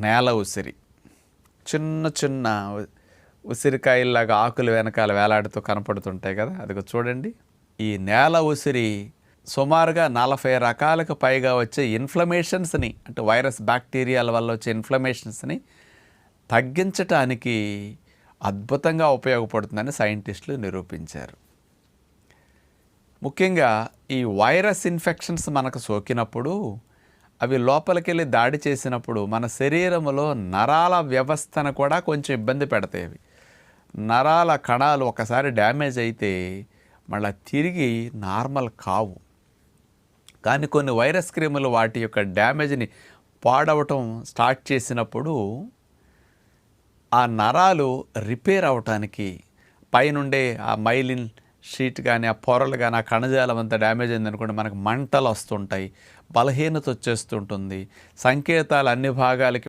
నేల ఉసిరి. చిన్న చిన్న ఉసిరికాయల్లాగా ఆకులు వెనకాల వేలాడుతూ కనపడుతుంటాయి కదా? అదిగో చూడండి. ఈ నేల ఉసిరి సుమారుగా నలభై రకాలకు పైగా వచ్చే ఇన్ఫ్లమేషన్స్ని అంటే వైరస్ బ్యాక్టీరియాల వల్ల వచ్చే ఇన్ఫ్లమేషన్స్ని తగ్గించటానికి అద్భుతంగా ఉపయోగపడుతుందని సైంటిస్టులు నిరూపించారు. ముఖ్యంగా ఈ వైరస్ ఇన్ఫెక్షన్స్ మనకు సోకినప్పుడు అవి లోపలికెళ్ళి దాడి చేసినప్పుడు మన శరీరంలో నరాల వ్యవస్థను కూడా కొంచెం ఇబ్బంది పెడతాయి అవి. నరాల కణాలు ఒకసారి డ్యామేజ్ అయితే మళ్ళీ తిరిగి నార్మల్ కావు. కానీ కొన్ని వైరస్ క్రిములు వాటి యొక్క డ్యామేజ్ని పాడవటం స్టార్ట్ చేసినప్పుడు ఆ నరాలు రిపేర్ అవటానికి పైనుండే ఆ మైలిన్ షీట్ కానీ ఆ పొరలు కానీ ఆ కణజాలం అంతా డ్యామేజ్ అయిందనుకోండి మనకు మంటలు వస్తుంటాయి బలహీనత వచ్చేస్తుంటుంది. సంకేతాలు అన్ని భాగాలకి